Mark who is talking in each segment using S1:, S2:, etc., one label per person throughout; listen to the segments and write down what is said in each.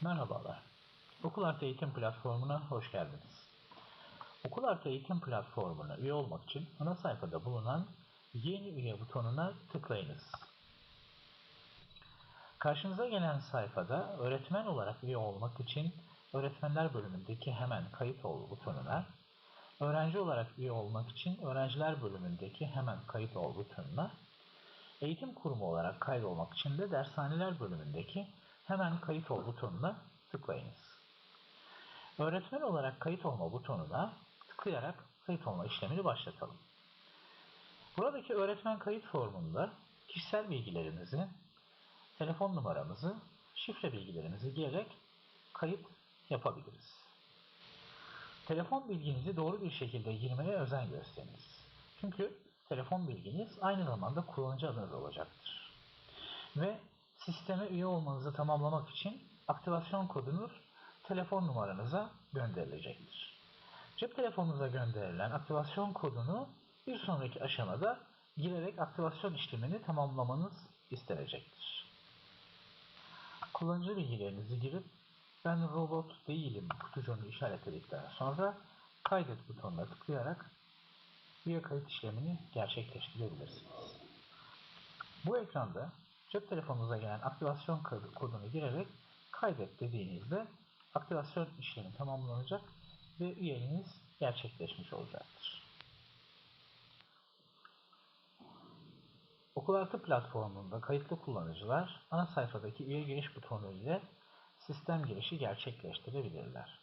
S1: Merhabalar. Okul Artı Eğitim Platformu'na hoş geldiniz. Okul Artı Eğitim Platformu'na üye olmak için ana sayfada bulunan Yeni Üye butonuna tıklayınız. Karşınıza gelen sayfada öğretmen olarak üye olmak için Öğretmenler bölümündeki hemen kayıt ol butonuna, öğrenci olarak üye olmak için Öğrenciler bölümündeki hemen kayıt ol butonuna, eğitim kurumu olarak kaydolmak için de Dershaneler bölümündeki hemen kayıt ol butonuna tıklayınız. Öğretmen olarak kayıt olma butonuna tıklayarak kayıt olma işlemini başlatalım. Buradaki öğretmen kayıt formunda kişisel bilgilerimizi, telefon numaramızı, şifre bilgilerimizi girerek kayıt yapabiliriz. Telefon bilginizi doğru bir şekilde girmeye özen gösteriniz. Çünkü telefon bilginiz aynı zamanda kullanıcı adınız olacaktır. Ve sisteme üye olmanızı tamamlamak için aktivasyon kodunuz telefon numaranıza gönderilecektir. Cep telefonunuza gönderilen aktivasyon kodunu bir sonraki aşamada girerek aktivasyon işlemini tamamlamanız istenecektir. Kullanıcı bilgilerinizi girip ben robot değilim kutucuğunu işaretledikten sonra kaydet butonuna tıklayarak üye kayıt işlemini gerçekleştirebilirsiniz. Bu ekranda cep telefonunuza gelen aktivasyon kodunu girerek kaydet dediğinizde aktivasyon işlemi tamamlanacak ve üyeliğiniz gerçekleşmiş olacaktır. Okul Artı platformunda kayıtlı kullanıcılar ana sayfadaki üye giriş butonu ile sistem girişi gerçekleştirebilirler.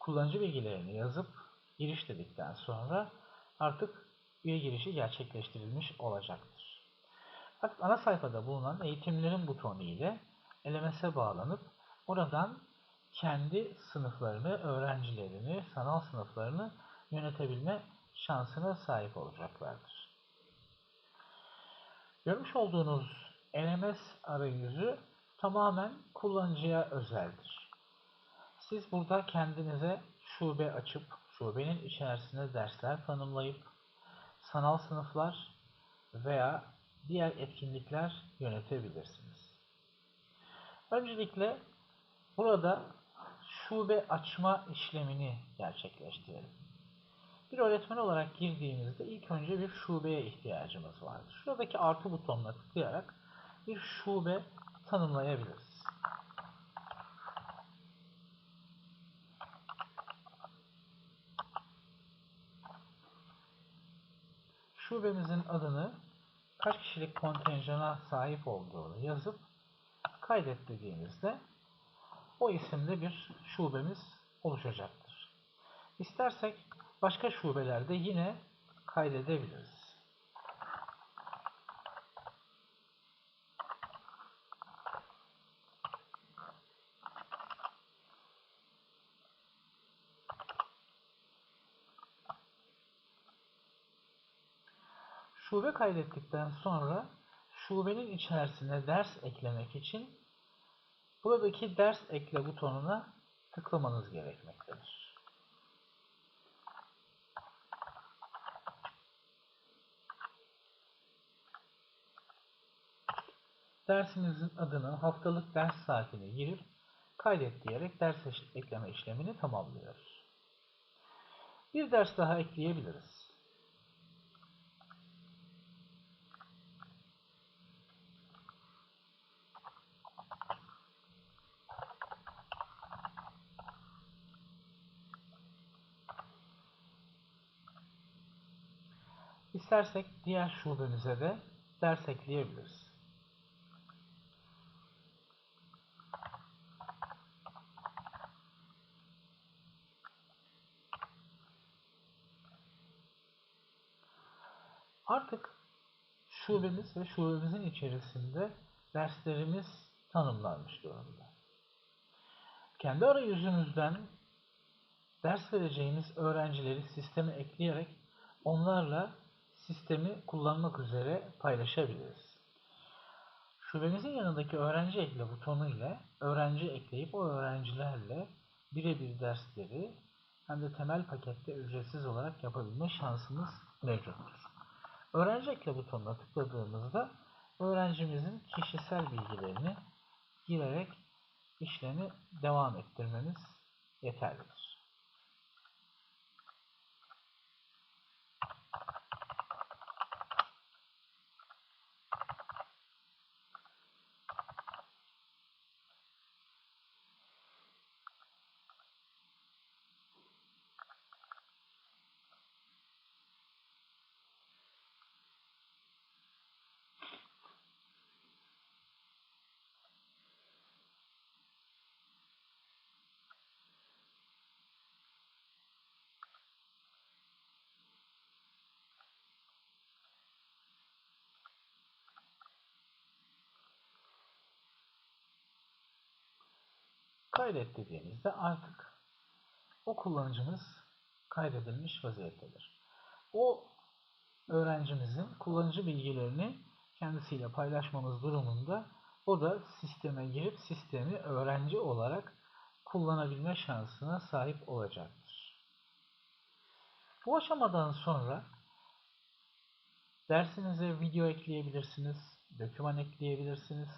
S1: Kullanıcı bilgilerini yazıp giriş dedikten sonra artık üye girişi gerçekleştirilmiş olacaktır. Artık ana sayfada bulunan eğitimlerin butonu ile LMS'e bağlanıp oradan kendi sınıflarını, öğrencilerini, sanal sınıflarını yönetebilme şansına sahip olacaklardır. Görmüş olduğunuz LMS arayüzü tamamen kullanıcıya özeldir. Siz burada kendinize şube açıp, şubenin içerisinde dersler tanımlayıp, sanal sınıflar veya diğer etkinlikler yönetebilirsiniz. Öncelikle burada şube açma işlemini gerçekleştirelim. Bir öğretmen olarak girdiğimizde ilk önce bir şubeye ihtiyacımız vardır. Şuradaki artı butonuna tıklayarak bir şube tanımlayabiliriz. Şubemizin adını kaç kişilik kontenjana sahip olduğunu yazıp kaydet dediğimizde o isimde bir şubemiz oluşacaktır. İstersek başka şubelerde yine kaydedebiliriz. Şube kaydettikten sonra şubenin içerisine ders eklemek için buradaki ders ekle butonuna tıklamanız gerekmektedir. Dersimizin adını, haftalık ders saatini girip kaydet diyerek ders ekleme işlemini tamamlıyoruz. Bir ders daha ekleyebiliriz. İstersek diğer şubemize de ders ekleyebiliriz. Artık şubemiz ve şubemizin içerisinde derslerimiz tanımlanmış durumda. Kendi arayüzümüzden ders vereceğimiz öğrencileri sisteme ekleyerek onlarla sistemi kullanmak üzere paylaşabiliriz. Şubemizin yanındaki öğrenci ekle butonu ile öğrenci ekleyip o öğrencilerle birebir dersleri hem de temel pakette ücretsiz olarak yapabilme şansımız mevcuttur. Öğrenci ekle butonuna tıkladığımızda öğrencimizin kişisel bilgilerini girerek işlemi devam ettirmemiz yeterlidir. Kaydet dediğimizde artık o kullanıcımız kaydedilmiş vaziyettedir. O öğrencimizin kullanıcı bilgilerini kendisiyle paylaşmamız durumunda o da sisteme girip sistemi öğrenci olarak kullanabilme şansına sahip olacaktır. Bu aşamadan sonra dersinize video ekleyebilirsiniz, doküman ekleyebilirsiniz,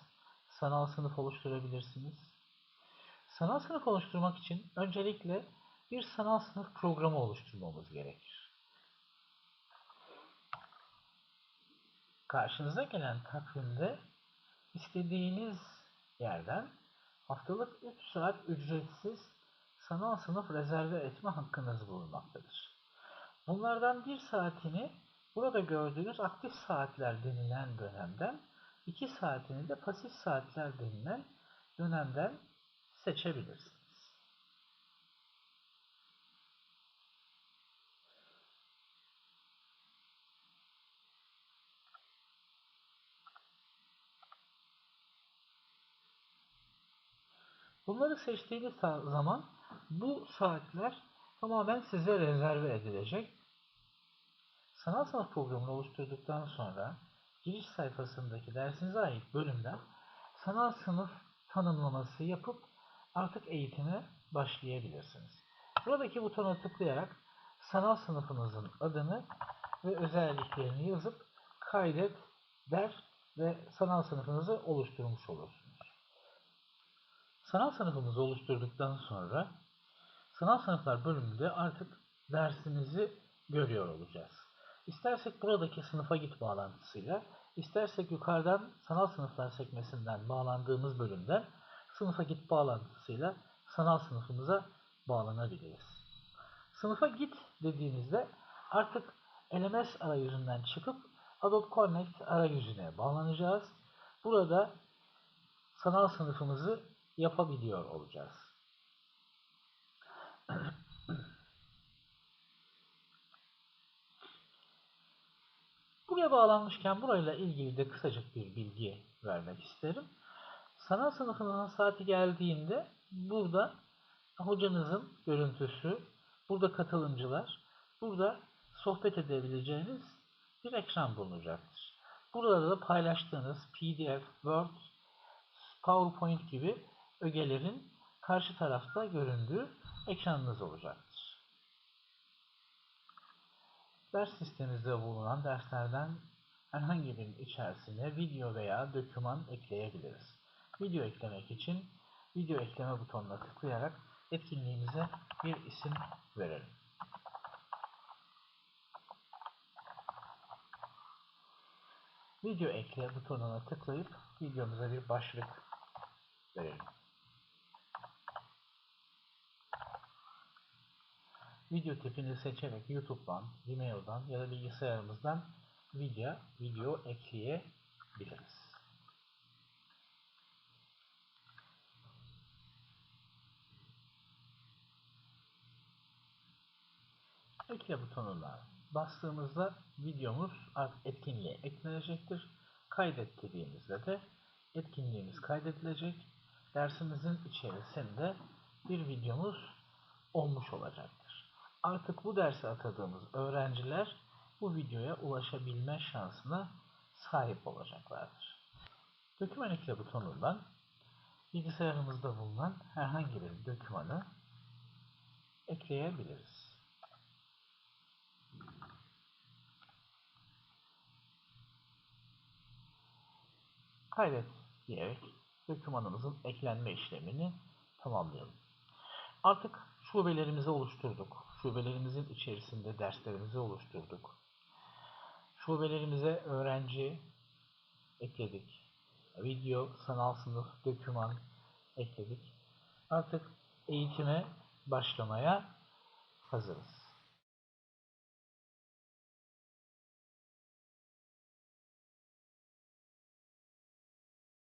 S1: sanal sınıf oluşturabilirsiniz. Sanal sınıf oluşturmak için öncelikle bir sanal sınıf programı oluşturmamız gerekir. Karşınıza gelen takvimde istediğiniz yerden haftalık 3 saat ücretsiz sanal sınıf rezerve etme hakkınız bulunmaktadır. Bunlardan bir saatini burada gördüğünüz aktif saatler denilen dönemden, 2 saatini de pasif saatler denilen dönemden seçebilirsiniz. Bunları seçtiğiniz zaman bu saatler tamamen size rezerve edilecek. Sanal sınıf programını oluşturduktan sonra giriş sayfasındaki dersinize ait bölümden sanal sınıf tanımlaması yapıp artık eğitime başlayabilirsiniz. Buradaki butona tıklayarak sanal sınıfınızın adını ve özelliklerini yazıp kaydet der ve sanal sınıfınızı oluşturmuş olursunuz. Sanal sınıfımızı oluşturduktan sonra sanal sınıflar bölümünde artık dersimizi görüyor olacağız. İstersek buradaki sınıfa git bağlantısıyla, istersek yukarıdan sanal sınıflar sekmesinden bağlandığımız bölümden sınıfa git bağlantısıyla sanal sınıfımıza bağlanabiliriz. Sınıfa git dediğimizde artık LMS arayüzünden çıkıp Adobe Connect arayüzüne bağlanacağız. Burada sanal sınıfımızı yapabiliyor olacağız. Buraya bağlanmışken burayla ilgili de kısacık bir bilgi vermek isterim. Sanal sınıfının saati geldiğinde burada hocanızın görüntüsü, burada katılımcılar, burada sohbet edebileceğiniz bir ekran bulunacaktır. Burada da paylaştığınız PDF, Word, PowerPoint gibi ögelerin karşı tarafta göründüğü ekranınız olacaktır. Ders sistemimizde bulunan derslerden herhangi birinin içerisine video veya doküman ekleyebiliriz. Video eklemek için video ekleme butonuna tıklayarak etkinliğimize bir isim verelim. Video ekle butonuna tıklayıp videomuza bir başlık verelim. Video tipini seçerek YouTube'dan, Vimeo'dan ya da bilgisayarımızdan video, video ekleyebiliriz. Ekle butonuna bastığımızda videomuz etkinliğe eklenecektir. Kaydet dediğimizde de etkinliğimiz kaydedilecek. Dersimizin içerisinde bir videomuz olmuş olacaktır. Artık bu dersi atadığımız öğrenciler bu videoya ulaşabilme şansına sahip olacaklardır. Doküman ekle butonundan bilgisayarımızda bulunan herhangi bir dokümanı ekleyebiliriz. Kaydet diyerek dokümanımızın eklenme işlemini tamamlayalım. Artık şubelerimizi oluşturduk. Şubelerimizin içerisinde derslerimizi oluşturduk. Şubelerimize öğrenci ekledik. Video, sanal sınıf, doküman ekledik. Artık eğitime başlamaya hazırız.